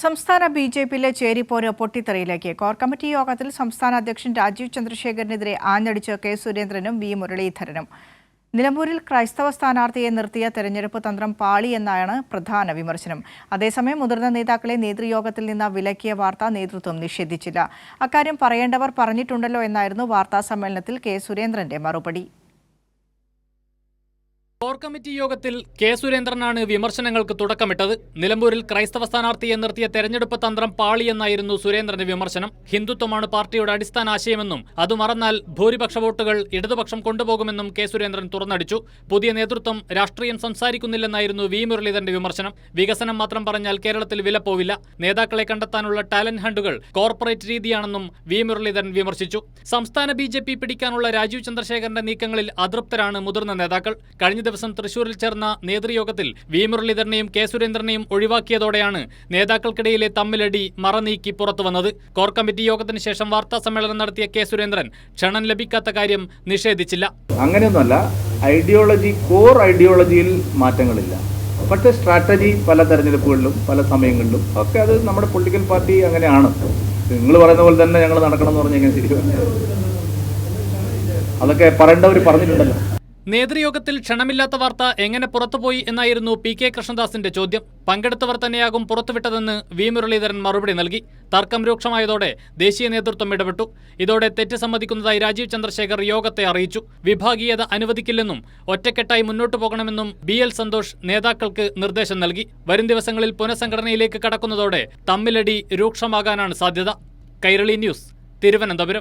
സംസ്ഥാന B J പിയിലെ ചേരിപ്പോര് പൊട്ടിത്തെറിയിലേക്ക്. Core committee യോഗത്തിൽ സംസ്ഥാന അധ്യക്ഷൻ രാജീവ് ചന്ദ്രശേഖരനെതിരെ ആഞ്ഞടിച്ച് കെ സുരേന്ദ്രനും വി മുരളീധരനും. നിലമ്പൂരിൽ ക്രൈസ്തവ സ്ഥാനാർത്ഥിയെ നിർത്തിയ തെരഞ്ഞെടുപ്പ് തന്ത്രം പാളി എന്നാണ് പ്രധാന വിമർശനം. അതേസമയം മുതിർന്ന നേതാക്കളെ നേതൃയോഗത്തിൽ നിന്ന് വിലക്കിയ വാർത്ത നേതൃത്വം നിഷേധിച്ചില്ല. അക്കാര്യം പറയേണ്ടവർ പറഞ്ഞിട്ടുണ്ടല്ലോ എന്നായിരുന്നു വാർത്താ സമ്മേളനത്തിൽ കെ സുരേന്ദ്രന്റെ മറുപടി. കോർ കമ്മിറ്റി യോഗത്തിൽ കെ സുരേന്ദ്രനാണ് വിമർശനങ്ങൾക്ക് തുടക്കമിട്ടത്. നിലമ്പൂരിൽ ക്രൈസ്തവ സ്ഥാനാർത്ഥിയെ നിർത്തിയ തെരഞ്ഞെടുപ്പ് തന്ത്രം പാളിയെന്നായിരുന്നു സുരേന്ദ്രന്റെ വിമർശനം. ഹിന്ദുത്വമാണ് പാർട്ടിയുടെ അടിസ്ഥാന ആശയമെന്നും അത് മറന്നാൽ ഭൂരിപക്ഷ വോട്ടുകൾ ഇടതുപക്ഷം കൊണ്ടുപോകുമെന്നും കെ സുരേന്ദ്രൻ തുറന്നടിച്ചു. പുതിയ നേതൃത്വം രാഷ്ട്രീയം സംസാരിക്കുന്നില്ലെന്നായിരുന്നു വി. മുരളീധരന്റെ വിമർശനം. വികസനം മാത്രം പറഞ്ഞാൽ കേരളത്തിൽ വില പോവില്ല. നേതാക്കളെ കണ്ടെത്താനുള്ള ടാലന്റ് ഹണ്ടുകൾ കോർപ്പറേറ്റ് രീതിയാണെന്നും വി. മുരളീധരൻ വിമർശിച്ചു. സംസ്ഥാന ബി പിടിക്കാനുള്ള രാജീവ് ചന്ദ്രശേഖരന്റെ നീക്കങ്ങളിൽ അതൃപ്തരാണ് മുതിർന്ന നേതാക്കൾ. കഴിഞ്ഞ ദിവസം തൃശൂരിൽ ചേർന്ന നേതൃയോഗത്തിൽ വി മുരളീധരനെയും കെ സുരേന്ദ്രനെയും ഒഴിവാക്കിയതോടെയാണ് നേതാക്കൾക്കിടയിലെ തമ്മിലടി മറനീക്കി പുറത്തുവന്നത്. കോർ കമ്മിറ്റി യോഗത്തിന് ശേഷം വാർത്താ സമ്മേളനം നടത്തിയ കെ സുരേന്ദ്രൻ ക്ഷണം ലഭിക്കാത്ത കാര്യം നിഷേധിച്ചില്ല. അങ്ങനെയൊന്നുമല്ല ഐഡിയോളജി കോർ ഐഡിയോളജിയിൽ മാറ്റങ്ങളില്ല. പക്ഷേ സ്ട്രാറ്റജി പല തെരഞ്ഞെടുപ്പുകളിലും പല സമയങ്ങളിലും ഒക്കെ അത് നമ്മുടെ പൊളിറ്റിക്കൽ പാർട്ടി അങ്ങനെയാണ്. നിങ്ങൾ പറയുന്ന പോലെ തന്നെ ഞങ്ങൾ നടക്കണം എന്ന് പറഞ്ഞാൽ എങ്ങനെ അതൊക്കെ പറയേണ്ടവർ പറഞ്ഞിട്ടുണ്ടല്ലോ. നേതൃയോഗത്തിൽ ക്ഷണമില്ലാത്ത വാർത്ത എങ്ങനെ പുറത്തുപോയി എന്നായിരുന്നു പി കെ കൃഷ്ണദാസിന്റെ ചോദ്യം. പങ്കെടുത്തവർ തന്നെയാകും പുറത്തുവിട്ടതെന്ന് വി. മുരളീധരൻ മറുപടി നൽകി. തർക്കം രൂക്ഷമായതോടെ ദേശീയ നേതൃത്വം ഇടപെട്ടു. ഇതോടെ തെറ്റ് സമ്മതിക്കുന്നതായി രാജീവ് ചന്ദ്രശേഖർ യോഗത്തെ അറിയിച്ചു. വിഭാഗീയത അനുവദിക്കില്ലെന്നും ഒറ്റക്കെട്ടായി മുന്നോട്ടു പോകണമെന്നും ബി. എൽ. സന്തോഷ് നേതാക്കൾക്ക് നിർദ്ദേശം നൽകി. വരും ദിവസങ്ങളിൽ പുനഃസംഘടനയിലേക്ക് കടക്കുന്നതോടെ തമ്മിലടി രൂക്ഷമാകാനാണ് സാധ്യത. കൈരളി ന്യൂസ് തിരുവനന്തപുരം.